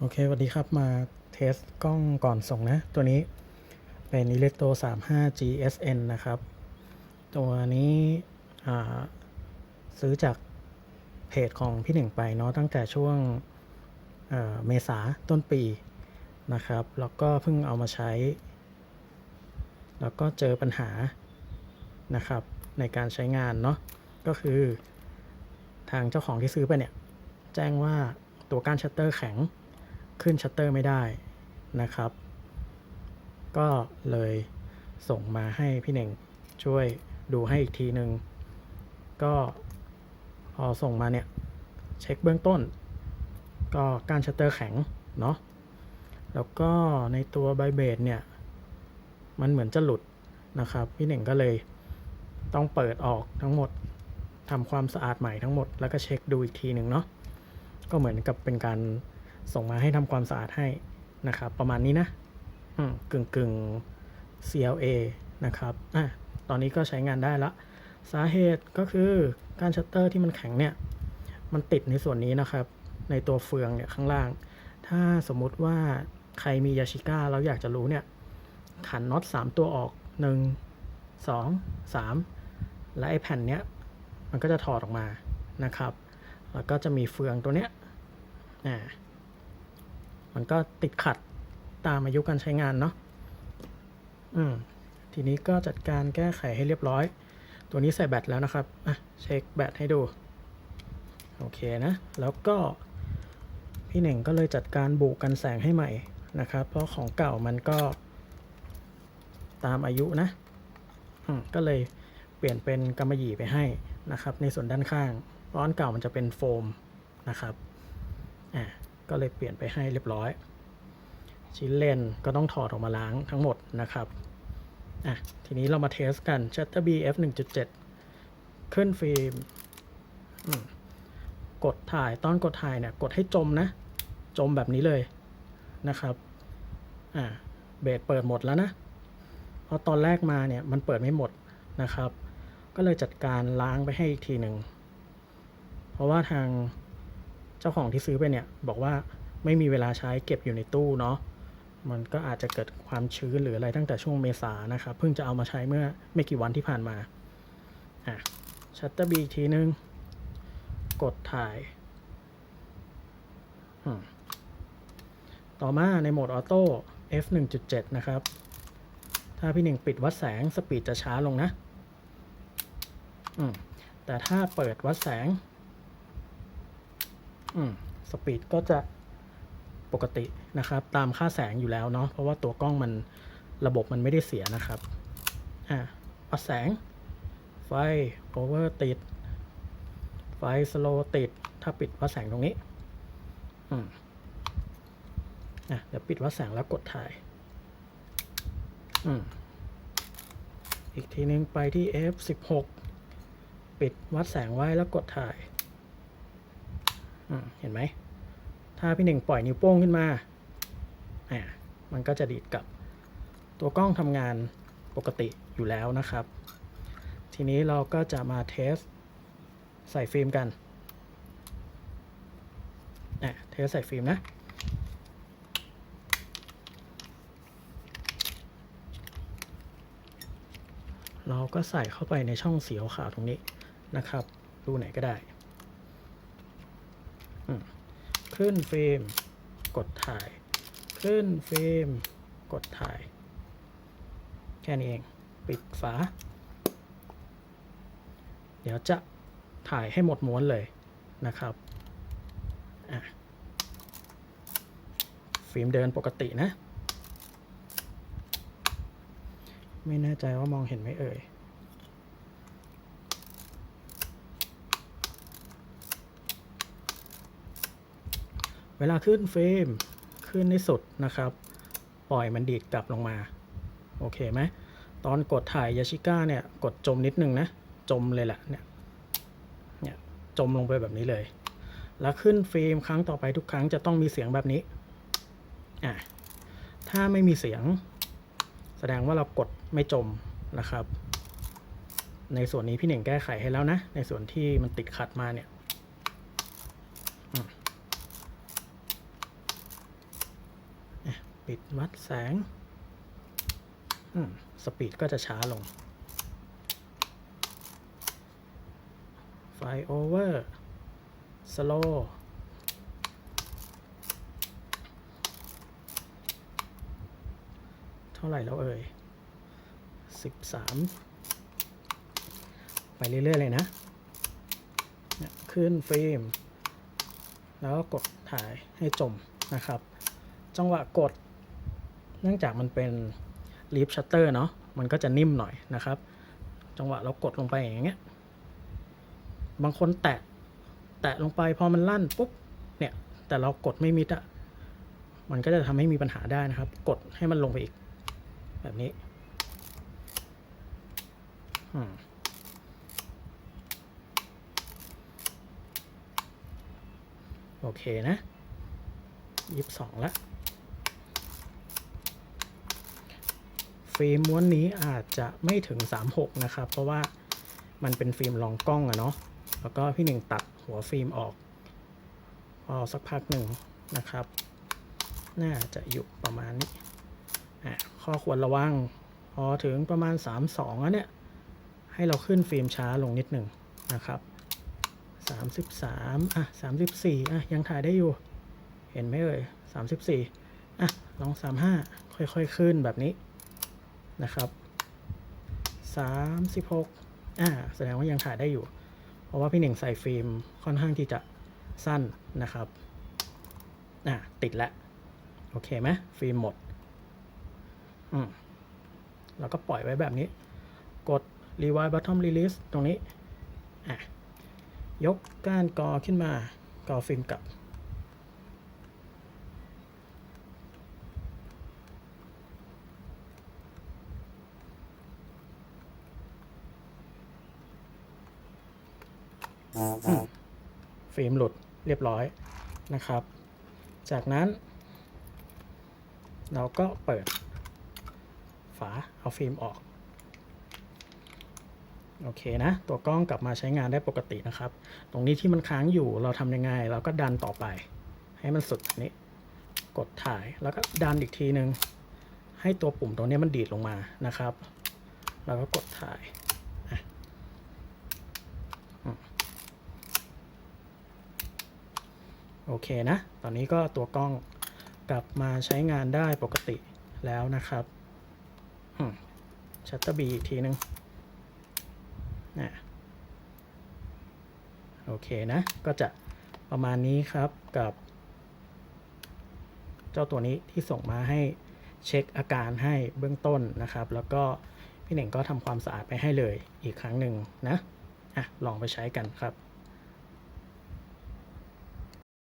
โอเคสวัสดีครับมาเทสกล้องก่อนส่งนะ ตัวนี้เป็น Electro 35 GSN นะครับ ตัวนี้ซื้อจากเพจของพี่หนึ่งไปเนาะตั้งแต่ช่วงเเมษาต้นปีนะครับ แล้วก็เพิ่งเอามาใช้ แล้วก็เจอปัญหานะครับในการใช้งานเนาะก็คือทางเจ้าของที่ซื้อไปเนี่ย แจ้งว่าตัวก้านชัตเตอร์แข็ง ขึ้นชัตเตอร์ไม่ได้นะครับ ก็เลยส่งมาให้พี่เน่งช่วยดูให้อีกทีหนึ่งก็พอส่งมาเนี่ย เช็คเบื้องต้น ก็กานชัตเตอร์แข็งเนาะแล้วก็ในตัวไบเบดเนี่ย มันเหมือนจะหลุดนะครับ พี่เน่งก็เลยต้องเปิดออกทั้งหมดทำความสะอาดใหม่ทั้งหมดแล้วก็เช็คดูอีกทีหนึ่งเนาะก็เหมือนกับเป็นการ ส่งมาให้ทำความสะอาดให้นะครับ ประมาณนี้นะกึ่งกึ่ง CLA นะครับอะตอนนี้ก็ใช้งานได้ละ สาเหตุก็คือการชัตเตอร์ที่มันแข็งเนี่ย มันติดในส่วนนี้นะครับ ในตัวเฟืองเนี่ยข้างล่าง ถ้าสมมุติว่าใครมียาชิก้าแล้วอยากจะรู้เนี่ย ขันน็อต3 ตัวออก 1 2 3 และไอแผ่นเนี้ย มันก็จะถอดออกมานะครับ แล้วก็จะมีเฟืองตัวเนี้ยอ่า มันก็ติดขัดตามอายุการใช้งานเนาะอืมทีนี้ก็จัดการแก้ไขให้เรียบร้อย ตัวนี้ใส่แบตแล้วนะครับอะเช็คแบตให้ดู โอเคนะ แล้วก็พี่เหน่งก็เลยจัดการบุกันแสงให้ใหม่นะครับ เพราะของเก่ามันก็ตามอายุนะอืมก็เลยเปลี่ยนเป็นกำมะหยี่ไปให้นะครับ ในส่วนด้านข้าง เพราะอันเก่ามันจะเป็นโฟมนะครับอ่า ก็เลยเปลี่ยนไปให้เรียบร้อย ชิ้นเลนก็ต้องถอดออกมาล้างทั้งหมดนะครับอะทีนี้เรามาเทสกัน Shutter B F 1.7 ขึ้นฟิล์มอืมกดถ่ายตอนกดถ่ายเนี่ยกดให้จมนะ จมแบบนี้เลยนะครับอ่าเบรเปิดหมดแล้วนะเพราะตอนแรกมาเนี่ยมันเปิดไม่หมดนะครับ ก็เลยจัดการล้างไปให้อีกทีหนึ่ง เพราะว่าทาง จ้าของที่ซื้อไปเนี่ยบอกว่าไม่มีเวลาใช้เก็บอยู่ในตู้เนาะมันก็อาจจะเกิดความชื้นหรืออะไรตั้งแต่ช่วงเมษานะครับเพิ่งจะเอามาใช้เมื่อไม่กี่วันที่ผ่านมาอะชัตเตอร์บีทีนึง กดถ่าย ต่อมาในโหมดออโต้ f 1.7 นะครับ ถ้าพี่หนึ่งปิดวัดแสงสปีดจะช้าลงนะแต่ถ้าเปิดวัดแสง สปีดก็จะปกตินะครับ ตามค่าแสงอยู่แล้วเนาะเพราะว่าตัวกล้องมันระบบมันไม่ได้เสียนะครับอ่าวัดแสง ไฟโอเวอร์ติด ไฟสโลติด ถ้าปิดวัดแสงตรงนี้อืมอะเดี๋ยวปิดวัดแสงแล้วกดถ่ายอืมอีกทีนึงไปที่ F16 ปิดวัดแสงไว้แล้วกดถ่าย เห็นไหม ถ้าพี่หนึ่งปล่อยนิ้วโป้งขึ้นมาอ่ามันก็จะดีดกลับ ตัวกล้องทำงานปกติอยู่แล้วนะครับ ทีนี้เราก็จะมาเทสใส่ฟิล์มกันอะเทสใส่ฟิล์มนะเราก็ใส่เข้าไปในช่องสีขาวๆตรงนี้นะครับ รูไหนก็ได้อืม ขึ้นเฟิล์มกดถ่ายขึ้นเฟิล์มกดถ่าย แค่นี้เอง ปิดฝา เดี๋ยวจะถ่ายให้หมดม้วนเลยนะครับฟิล์มเดินปกตินะ ไม่แน่ใจว่ามองเห็นไหมเอ่ย เวลาขึ้นเฟรมขึ้นในสุดนะครับ ปล่อยมันดีดกลับลงมา โอเคไหมตอนกดถ่ายยาชิก้าเนี่ย กดจมนิดนึงนะ จมเลยแหละเนี่ยเนี่ยจมลงไปแบบนี้เลย แล้วขึ้นเฟิล์มครั้งต่อไปทุกครั้งจะต้องมีเสียงแบบนี้อะถ้าไม่มีเสียง แสดงว่าเรากดไม่จมนะครับ ในส่วนนี้พี่หนึ่งแก้ไขให้แล้วนะ ในส่วนที่มันติดขัดมาเนี่ยอืม ปิดวัดแสงสปีดก็จะช้าลง ไฟโอเวอร์สโลเท่าไหร่แล้วเอ่ยสิบสามไปเรื่อย ๆ เลยนะเนี่ยขึ้นฟิล์ม แล้วก็กดถ่ายให้จมนะครับ จังหวะกด นื่องจากมันเป็นลีฟชัตเตอร์เนาะมันก็จะนิ่มหน่อยนะครับ จังหวะเรากดลงไปอย่างเงี้ยบางคนแตะแตะลงไปพอมันลั่นปุ๊บเนี่ยแต่เรากดไม่มิดอะมันก็จะทำให้มีปัญหาได้นะครับ กดให้มันลงไปอีก แบบนี้โอเคนะยี่สิบสองละ ฟิล์มม้วนนี้อาจจะไม่ถึง 36 นะครับ เพราะว่ามันเป็นฟิล์มรองกล้องอะเนาะแล้วก็พี่หนึ่งตัดหัวฟิล์มออกพอสักพักหนึ่งนะครับ น่าจะอยู่ประมาณนี้อะข้อควรระวัง พอถึงประมาณ 32แล้วเนี่ย ให้เราขึ้นฟิล์มช้าลงนิดหนึ่งนะครับ 33 อะ 34 อะ ยังถ่ายได้อยู่ เห็นไหมเอ่ย 34 อะ ลอง 35 ค่อยๆ ขึ้นแบบนี้ นะครับ36อ่าแสดงว่ายังถ่ายได้อยู่ เพราะว่าพี่หนึ่งใส่ฟิล์มค่อนข้างที่จะสั้นนะครับอะติดแล้วโอเคไหมฟิล์มหมดอืมแล้วก็ปล่อยไว้แบบนี้ กด rewind bottom release ตรงนี้อะยกก้านกอขึ้นมากอฟิล์มกลับ ฟิล์มหลุดเรียบร้อยนะครับ จากนั้นเราก็เปิดฝาเอาฟิล์มออก โอเคนะ ตัวกล้องกลับมาใช้งานได้ปกตินะครับ ตรงนี้ที่มันค้างอยู่เราทำยังไง เราก็ดันต่อไป ให้มันสุดนี้ กดถ่ายแล้วก็ดันอีกทีนึงให้ตัวปุ่มตรงนี้มันดีดลงมานะครับ แล้วก็กดถ่ายอะอืม โอเคนะ ตอนนี้ก็ตัวกล้องกลับมาใช้งานได้ปกติแล้วนะครับชัตเตอร์บีอีกทีนึงนะโอเคนะ ก็จะประมาณนี้ครับกับ เจ้าตัวนี้ที่ส่งมาให้เช็คอาการให้เบื้องต้นนะครับ แล้วก็พี่เหน่งก็ทำความสะอาดไปให้เลยอีกครั้งหนึ่งนะอะลองไปใช้กันครับ